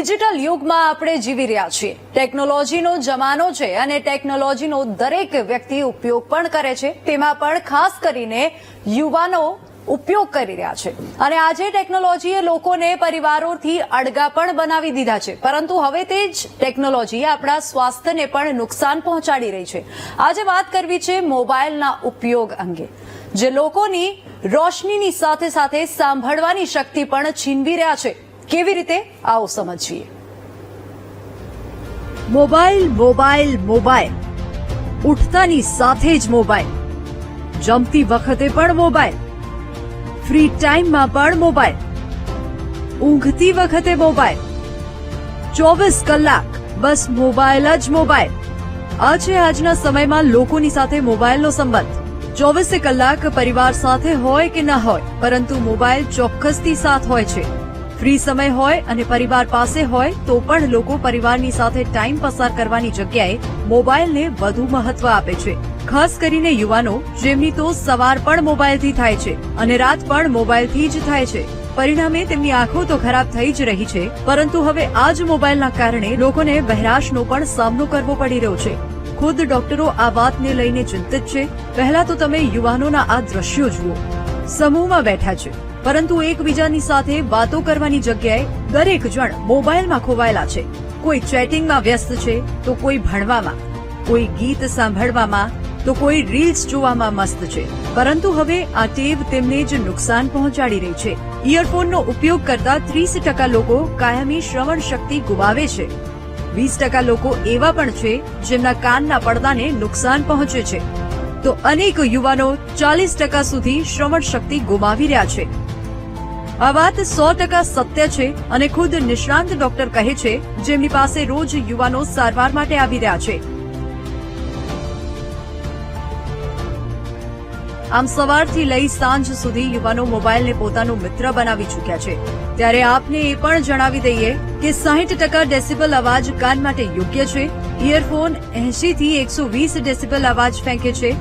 Digital યુગમાં આપણે જીવી રહ્યા છીએ. ટેકનોલોજીનો જમાનો છે અને ટેકનોલોજીનો દરેક વ્યક્તિ ઉપયોગ પણ કરે છે. તેમાં પણ ખાસ કરીને યુવાનો ઉપયોગ કરી રહ્યા છે. અને આજે ટેકનોલોજીએ લોકોને પરિવારોથી અડગા પણ બનાવી દીધા છે. પરંતુ હવે તે જ ટેકનોલોજી આપણા સ્વાસ્થ્યને પણ નુકસાન પહોંચાડી રહી છે. આજે વાત કરવી છે મોબાઈલના ઉપયોગ અંગે. જે લોકોની રોશનીની સાથે સાથે સાંભળવાની શક્તિ પણ છીનવી રહ્યા છે. કેવી રીતે આવો સમજીએ? Mobile mobile mobile. ઉઠતાની સાથે જ મોબાઈલ. જમતી વખતે પણ મોબાઈલ. ફ્રી ટાઈમમાં પણ મોબાઈલ. ઊંઘતી વખતે મોબાઈલ. ચોવીસ કલાક બસ મોબાઈલ જ મોબાઈલ. આ છે આજના સમયમાં લોકોની સાથે મોબાઈલનો સંબંધ. ચોવીસે કલાક પરિવાર સાથે હોય કે ન હોય, પરંતુ મોબાઈલ ચોક્કસથી સાથ હોય છે. ફ્રી સમય હોય અને પરિવાર પાસે હોય, તો પણ લોકો પરિવારની સાથે ટાઈમ પસાર કરવાની જગ્યાએ મોબાઈલને વધુ મહત્વ આપે છે. ખાસ કરીને યુવાનો, જેમની તો સવાર પણ મોબાઈલથી થાય છે અને રાત પણ મોબાઈલથી જ થાય છે. પરિણામે તેમની આંખો તો ખરાબ થઈ જ રહી છે, પરંતુ હવે આ જ મોબાઈલના કારણે લોકોને બહેરાશનો પણ સામનો કરવો પડી રહ્યો છે. ખુદ ડોક્ટરો આ વાતને લઈને ચિંતિત છે. પહેલા તો તમે યુવાનોના આ દ્રશ્યો જુઓ. સમૂહમાં બેઠા છે. પરંતુ એકબીજાની સાથે વાતો કરવાની જગ્યાએ દરેક જણ મોબાઈલમાં ખોવાયેલા છે. કોઈ ચેટિંગમાં વ્યસ્ત છે, તો કોઈ ભણવામાં. કોઈ ગીત સાંભળવામાં, તો કોઈ રીલ્સ જોવામાં મસ્ત છે. પરંતુ હવે આ ટેવ તેમને જ નુકસાન પહોંચાડી રહી છે. ઇયરફોનનો ઉપયોગ કરતા ત્રીસ ટકા લોકો કાયમી શ્રવણ શક્તિ ગુમાવે છે. વીસ ટકા લોકો એવા પણ છે, જેમના કાનના પડદાને નુકસાન પહોંચે છે. તો અનેક યુવાનો ચાલીસ ટકા સુધી શ્રવણ શક્તિ ગુમાવી રહ્યા છે. આ વાત સો ટકા સત્ય છે અને ખુદ નિષ્ણાંત ડોક્ટર કહે છે, જેમની પાસે રોજ યુવાનો સારવાર માટે આવી રહ્યા છે. આમ સવારથી લઈ સાંજ સુધી યુવાનો મોબાઈલને પોતાનું મિત્ર બનાવી ચૂક્યા છે. ત્યારે આપને એ પણ જણાવી દઈએ કે સાહીઠ ટકા ડેસિબલ અવાજ કાન માટે યોગ્ય છે. ઇયરફોન એસી થી એકસો વીસ ડેસિબલ અવાજ ફેંકે છે.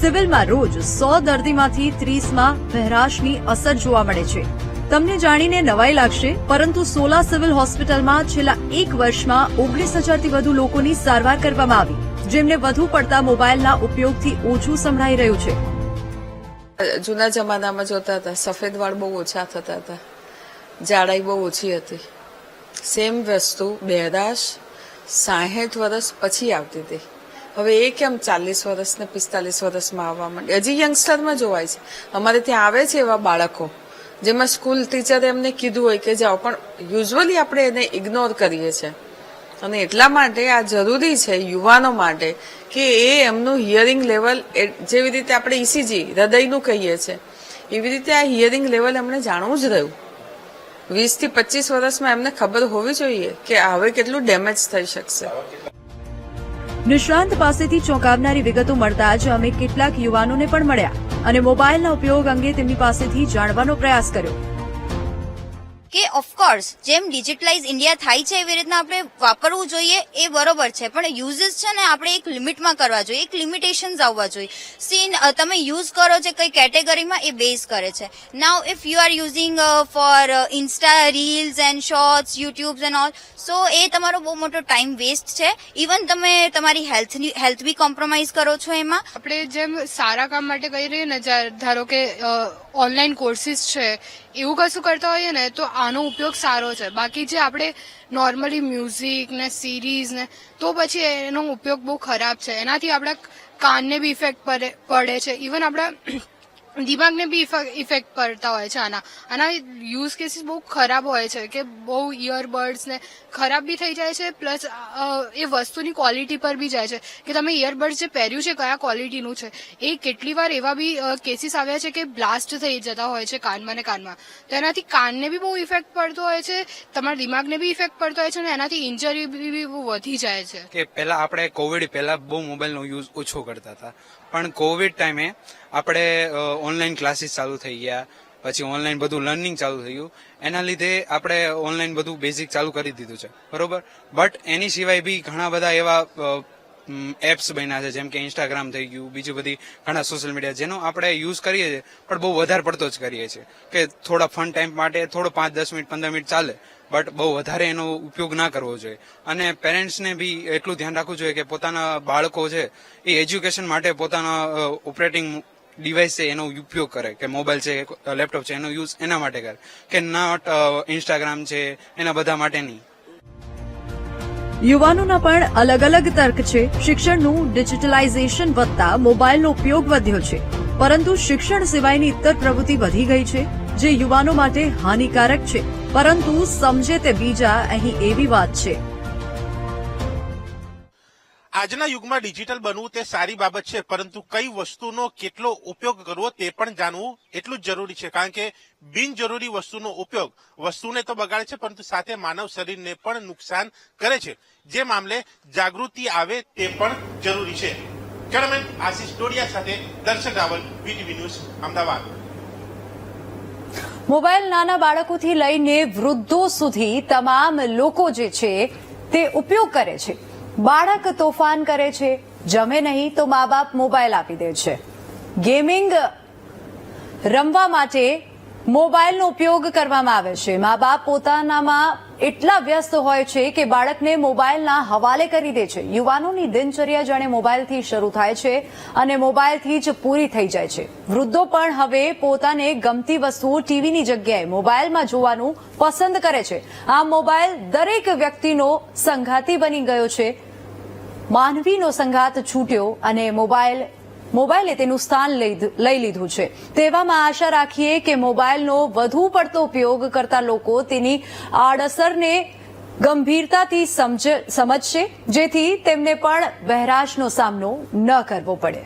સિવિલમાં રોજ સો દર્દીમાંથી ત્રીસમાં બહેરાશની અસર જોવા મળે છે. તમને જાણીને નવાઈ લાગશે, પરંતુ સોલા સિવિલ હોસ્પિટલમાં છેલ્લા એક વર્ષમાં ઓગણીસ હજારથી વધુ લોકોની સારવાર કરવામાં આવી, જેમને વધુ પડતા મોબાઈલના ઉપયોગથી ઓછું સંભળાઈ રહ્યું છે. જૂના જમાનામાં જોતા હતા, સફેદ વાળ બહુ ઓછા થતા હતા, જાડાઈ બહુ ઓછી હતી. સેમ વસ્તુ બેદાશ સાહીઠ વર્ષ પછી આવતી હતી. હવે એ કેમ ચાલીસ વર્ષ ને પિસ્તાલીસ વર્ષમાં આવવા માંડે હજી યંગસ્ટરમાં જોવાય છે. અમારે ત્યાં આવે છે એવા બાળકો. જેમાં સ્કૂલ ટીચરે એમને કીધું હોય કે જાઓ, પણ યુઝવલી આપણે એને ઇગ્નોર કરીએ છીએ. અને એટલા માટે આ જરૂરી છે યુવાનો માટે કે એ એમનું હિયરિંગ લેવલ જેવી રીતે આપણે ઇસીજી હૃદયનું કહીએ છીએ, એવી રીતે આ હિયરિંગ લેવલ એમણે જાણવું જ રહ્યું. વીસથી પચીસ વર્ષમાં એમને ખબર હોવી જોઈએ કે હવે કેટલું ડેમેજ થઈ શકશે. નિષ્ણાંત પાસેથી ચોંકાવનારી વિગતો મળતા જ અમે કેટલાક યુવાનોને પણ મળ્યા. અને મોબાઈલના ઉપયોગ અંગે તેમની પાસેથી જાણવાનો પ્રયાસ કર્યો. કે ઓફકોર્સ જેમ ડિજિટલાઇઝ ઇન્ડિયા થાય છે એવી રીતના આપણે વાપરવું જોઈએ એ બરોબર છે. પણ યુઝીસ છે ને આપણે એક લિમિટમાં કરવા જોઈએ, એક લિમિટેશન્સ આવવા જોઈએ. સીન તમે યુઝ કરો છે કઈ કેટેગરીમાં એ બેઝ કરે છે. Now if you are using for Insta reels and shorts YouTubes and all so એ તમારો બહુ મોટો ટાઈમ વેસ્ટ છે. ઇવન તમે તમારી હેલ્થની હેલ્થ બી કોમ્પ્રોમાઇઝ કરો છો એમાં. આપણે જેમ સારા કામ માટે કહી રહીએ ને ધારો કે ઓનલાઈન કોર્સિસ છે, એવું કશું કરતા હોઈએ ને, તો આનો ઉપયોગ સારો છે. બાકી જે આપણે નોર્મલી મ્યુઝિક ને સિરીઝ ને, તો પછી એનો ઉપયોગ બહુ ખરાબ છે. એનાથી આપણા કાનને બી ઇફેક્ટ પડે છે. ઇવન આપણા દિમાગને બી ઇફેક્ટ પડતા હોય છે આના. આના યુઝ કેસીસ બહુ ખરાબ હોય છે કે બહુ ઇયરબડ્સને ખરાબ બી થઈ જાય છે પ્લસ એ વસ્તુની ક્વોલિટી પર બી જાય છે. કે તમે ઇયરબડ્સ જે પહેર્યું છે, કયા ક્વોલિટીનું છે, એ કેટલી વાર એવા બી કેસીસ આવ્યા છે કે બ્લાસ્ટ થઈ જતા હોય છે કાનમાં ને કાનમાં. તો એનાથી કાનને બી બહુ ઇફેક્ટ પડતો હોય છે, તમારા દિમાગને બી ઇફેક્ટ પડતો હોય છે અને એનાથી ઇન્જરી બી બહુ વધી જાય છે. કે પહેલા આપણે કોવિડ પહેલા બહુ મોબાઈલનો યુઝ ઓછો કરતા હતા. પણ કોવિડ ટાઈમે આપણે ઓનલાઈન ક્લાસીસ ચાલુ થઈ ગયા. પછી ઓનલાઈન બધું લર્નિંગ ચાલુ થયું. એના લીધે આપણે ઓનલાઈન બધું બેઝિક ચાલુ કરી દીધું છે. બરોબર? બટ એની સિવાય બી ઘણા બધા એવા એપ્સ બન્યા છે, જેમ કે ઇન્સ્ટાગ્રામ થઈ ગયું, બીજી બધી ઘણા સોશિયલ મીડિયા જેનો આપણે યુઝ કરીએ છીએ, પણ બહુ વધારે પડતો જ કરીએ છીએ. કે થોડા ફન ટાઈમ માટે થોડો પાંચ, દસ મિનિટ, પંદર મિનિટ ચાલે બટ બહુ વધારે એનો ઉપયોગ ના કરવો જોઈએ. અને પેરેન્ટ્સને બી એટલું ધ્યાન રાખવું જોઈએ કે પોતાના બાળકો છે, એ એજ્યુકેશન માટે પોતાના ઓપરેટિંગ ડિવાઇસ છે, એનો ઉપયોગ કરે, કે મોબાઈલ છે લેપટોપ છે, એનો યુઝ એના માટે કરે, કે નોટ ઇન્સ્ટાગ્રામ છે, એના બધા માટે નહીં. યુવાનોના પણ અલગ અલગ તર્ક છે. શિક્ષણનું ડિજિટલાઇઝેશન વધતા મોબાઈલનો ઉપયોગ વધ્યો છે. પરંતુ શિક્ષણ સિવાયની ઇતર પ્રવૃત્તિ વધી ગઈ છે, જે યુવાનો માટે હાનિકારક છે. પરંતુ સમજે તે બીજા, અહીં એવી વાત છે. આજના યુગમાં ડિજિટલ બનવું તે સારી બાબત છે, પરંતુ કઈ વસ્તુનો કેટલો ઉપયોગ કરવો તે પણ જાણવું એટલું જ જરૂરી છે. કારણ કે બિનજરૂરી વસ્તુનો ઉપયોગ વસ્તુને તો બગાડે છે, પરંતુ સાથે માનવ શરીરને પણ નુકસાન કરે છે. જે મામલે જાગૃતિ આવે તે પણ જરૂરી છે. કેમેરામેન આશિષ ડોડિયા સાથે Darshan Raval, VTV news, Ahmedabad. Mobile નાના બાળકોથી લઈને વૃદ્ધો સુધી તમામ લોકો જે છે તે ઉપયોગ કરે છે. બાળક તોફાન કરે છે, જમે નહીં તો મા બાપ મોબાઈલ આપી દે છે. ગેમિંગ રમવા માટે મોબાઈલનો ઉપયોગ કરવામાં આવે છે. મા બાપ પોતાનામાં એટલા વ્યસ્ત હોય છે કે બાળકને મોબાઈલના હવાલે કરી દે છે. યુવાનોની દિનચર્યા જાણે મોબાઈલથી શરૂ થાય છે અને મોબાઈલથી જ પૂરી થઈ જાય છે. વૃદ્ધો પણ હવે પોતાને ગમતી વસ્તુઓ ટીવીની જગ્યાએ મોબાઈલમાં જોવાનું પસંદ કરે છે. આ મોબાઈલ દરેક વ્યક્તિનો સંઘાતી બની ગયો છે માનવીનો સંઘાત છૂટ્યો અને મોબાઈલ, મોબાઈલે તેનું સ્થાન લઈ લીધું છે. તેવામાં આશા રાખીએ કે મોબાઈલનો વધુ પડતો ઉપયોગ કરતા લોકો તેની આડઅસરને ગંભીરતાથી સમજ સમજશે, જેથી તેમને પણ બહેરાશનો સામનો ન કરવો પડે.